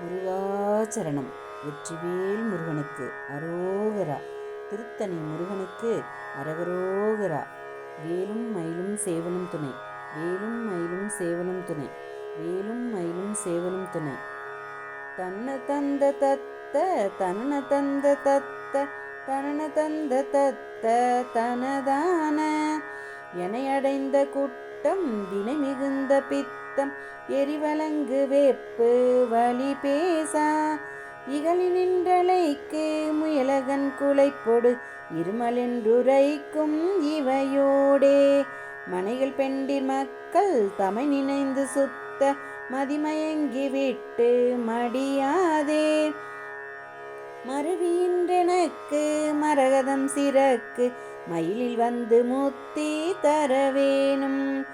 முருகாச்சரணம். வெற்றிவேல் முருகனுக்கு அரோகரா. திருத்தணி முருகனுக்கு அரகரோகரா. வேலும் மயிலும் சேவலும் துணை. வேலும் மயிலும் சேவலும் துணை. வேலும் மயிலும் சேவலும் துணை. தன்ன தந்த தத்த தனன தந்த தத்த தனன தந்த தத்த தனதான என அடைந்த குட்டம் வினை மிகுந்த பித்தம் எரிவலங்கு வேப்பு வழி பேசா இகழி நின்றலைக்கு முயலகன் குலைப்பொடு இருமலென்றுரைக்கும் இவையோடே. மனைகள் பெண்டிர் மக்கள் தமை நினைந்து சுத்த மதிமயங்கி விட்டு மடியாதே. மருவியின்றெனக்கு மரகதம் சிறக்கு மயிலில் வந்து முத்தி தரவேணும்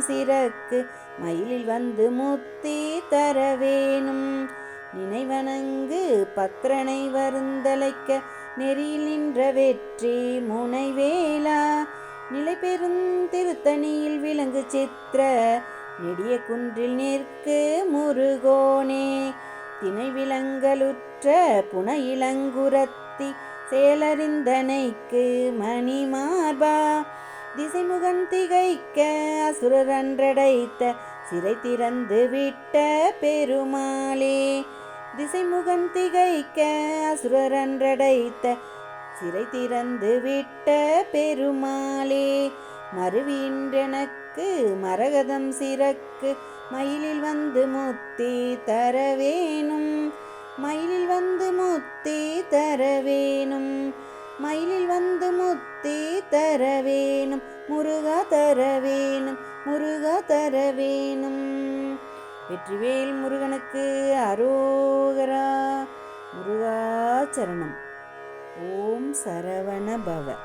சிறக்கு மயிலில் வந்து முத்தி தரவேணும். நினைவணங்கு பத்திரனை வருந்தலைக்க நெறியில் நின்ற வெற்றி முனைவேலா. நிலை பெரும் திருத்தணியில் விலங்கு சித்திர நெடிய குன்றில் நிற்கு முருகோனே. திணை விலங்கலுற்ற புன இளங்குரத்தி செயலறிந்தனைக்கு மணிமார்பா. திசைமுகன் திகைக்க அசுரன்றடைத்த சிறை திறந்து விட்ட பெருமாளே. திசைமுகன் திகைக்க அசுரன்றடைத்த சிறை திறந்து விட்ட பெருமாளே. மறுவீன்றெனக்கு மரகதம் சிறக்கு மயிலில் வந்து முத்தி தரவேனும். மயிலில் வந்து முத்தி தரவேனும். மயிலில் வந்து முத்தி தரவேணும் முருகா தரவேணும் முருகா தரவேணும். வெற்றிவேல் முருகனுக்கு அரோகரா முருகாச்சரணம் ஓம் சரவண பவ